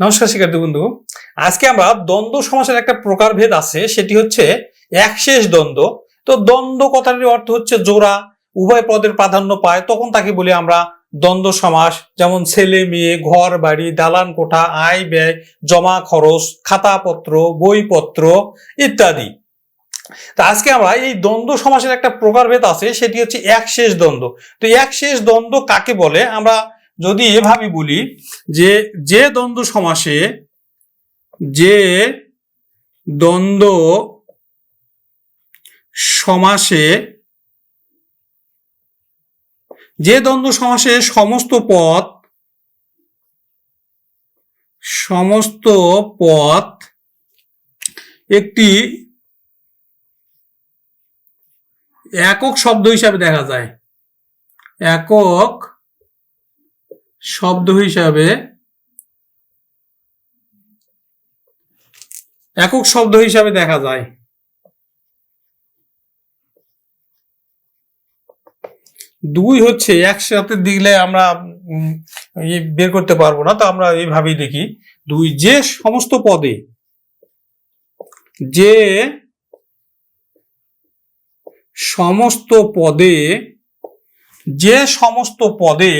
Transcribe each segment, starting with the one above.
নমস্কার শিক্ষার্থী বন্ধু। আজকে আমরা দ্বন্দ্ব সমাসের একটা প্রকারভেদ আছে, সেটি হচ্ছে একশেষ দ্বন্দ্ব। তো দ্বন্দ্ব কথাটির অর্থ হচ্ছে জোড়া, উভয় পদের প্রাধান্য পায়, তখন তাকে বলি আমরা দ্বন্দ্ব সমাস। যেমন ছেলে, মেয়ে, ঘর, বাড়ি, দালান, কোঠা, আয়, ব্যয়, জমা, খরচ, খাতাপত্র, বইপত্র ইত্যাদি। তা আজকে আমরা এই দ্বন্দ্ব সমাসের একটা প্রকারভেদ আছে, সেটি হচ্ছে একশেষ দ্বন্দ্ব। তো একশেষ দ্বন্দ্ব কাকে বলে? আমরা যদি এভাবে বলি যে যে দ্বন্দ্ব সমাসে যে দ্বন্দ্ব সমাসে যে দ্বন্দ্ব সমাসে সমস্ত পদ সমস্ত পদ একটি একক শব্দ হিসাবে দেখা যায়। একক শব্দ হিসাবে একক শব্দ হিসাবে দেখা যায়। দুই হচ্ছে একসাথে দিলে আমরা উম, বের করতে পারব না তো আমরা এইভাবেই দেখি। দুই যে সমস্ত পদে যে সমস্ত পদে যে সমস্ত পদে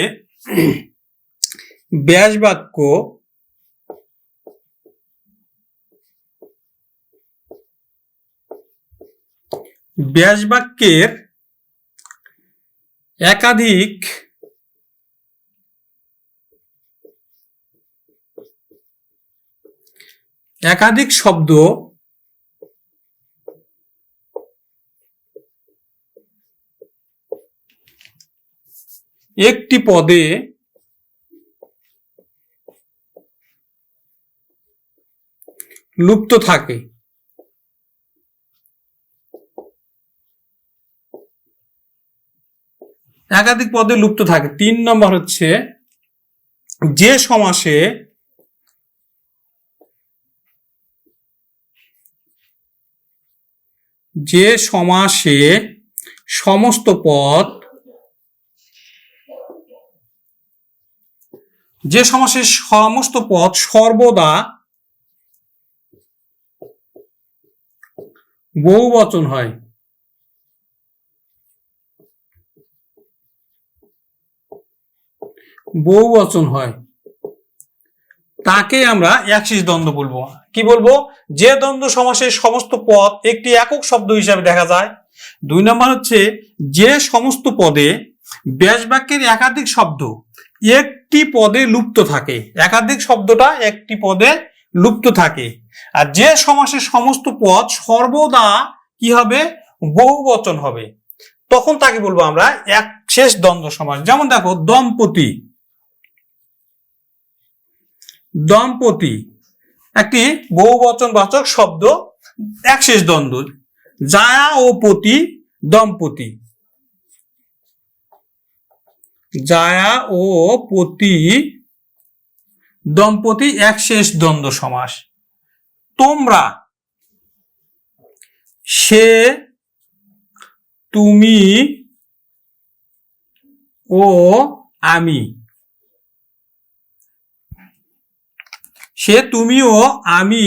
ব্যাস বাক্য ব্যাস বাক্যের একাধিক একাধিক শব্দ একটি পদে লুপ্ত থাকে। একাধিক পদে লুপ্ত থাকে। তিন নম্বর হচ্ছে, যে সমাসে যে সমাসে সমস্ত পদ, যে সমাসের সমস্ত পদ সর্বদা বহু বচন হয়। বহু বচন হয়। তাকে আমরা একশিস দ্বন্দ্ব বলব। কি বলব? যে দ্বন্দ্ব সমাসের সমস্ত পদ একটি একক শব্দ হিসাবে দেখা যায়। দুই নম্বর হচ্ছে, যে সমস্ত পদে ব্যাস বাক্যের একাধিক শব্দ একটি পদে লুপ্ত থাকে। একাধিক শব্দটা একটি পদে লুপ্ত থাকে। আর যে সমাসের সমস্ত পদ সর্বদা কি হবে? বহু বচন হবে। তখন তাকে বলব আমরা এক শেষ দ্বন্দ্ব সমাস। যেমন দেখো, দম্পতি। দম্পতি একটি বহুবচন বাচক শব্দ, এক শেষ দ্বন্দ্ব। জায়া ও পতি, দম্পতি। জায়া ও পতি, দম্পতি এক শেষ দ্বন্দ্ব সমাস। তোমরা, সে তুমি ও আমি। সে তুমি ও আমি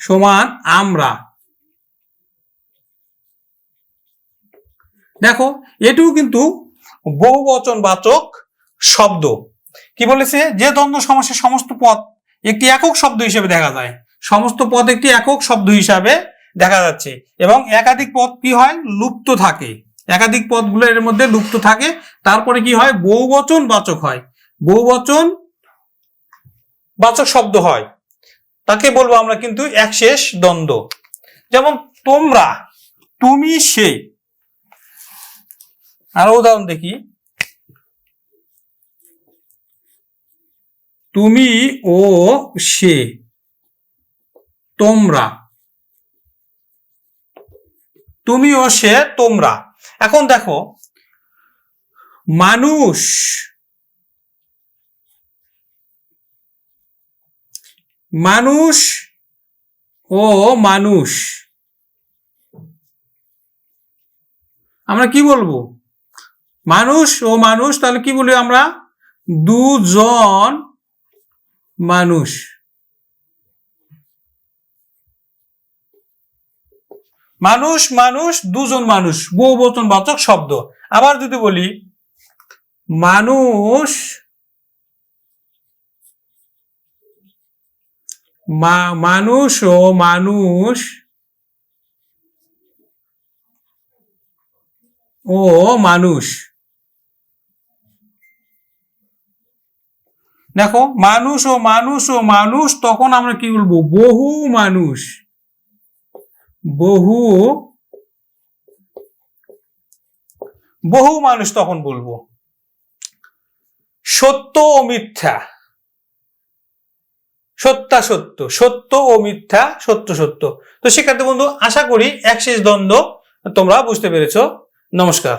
সমান আমরা। দেখো, এটিও কিন্তু বহুবচন বাচক শব্দ। কি বলেছে? যে দ্বন্দ্ব সমাসের সমস্ত পদ একটি একক শব্দ হিসেবে দেখা যায়। সমস্ত পদ একটি একক শব্দ হিসাবে দেখা যাচ্ছে। এবং একাধিক পদ কি হয়? লুপ্ত থাকে। একাধিক পদগুলো এর মধ্যে লুপ্ত থাকে। তারপরে কি হয়? বহুবচন বাচক হয়। বহুবচন বাচক শব্দ হয়। তাকে বলব আমরা কিন্তু এক শেষ দ্বন্দ্ব। যেমন তোমরা, তুমি সে। আরও উদাহরণ দেখি। তুমি ও সে, তোমরা। তুমি ও সে, তোমরা। এখন দেখো, মানুষ মানুষ ও মানুষ। আমরা কি বলব? মানুষ ও মানুষ, তাহলে কি বলি আমরা? দুজন মানুষ। মানুষ মানুষ, দুজন মানুষ, বহুবচন বাচক শব্দ। আবার যদি বলি, মানুষ মানুষ ও মানুষ ও মানুষ। দেখো, মানুষ ও মানুষ ও মানুষ, তখন আমরা কি বলব? বহু মানুষ। বহু বহু মানুষ তখন বলব। সত্য ও মিথ্যা। সত্যা সত্য সত্য ও মিথ্যা, সত্য সত্য। তো শিক্ষার্থী বন্ধু, আশা করি এক শেষ দ্বন্দ্ব তোমরা বুঝতে পেরেছ। নমস্কার।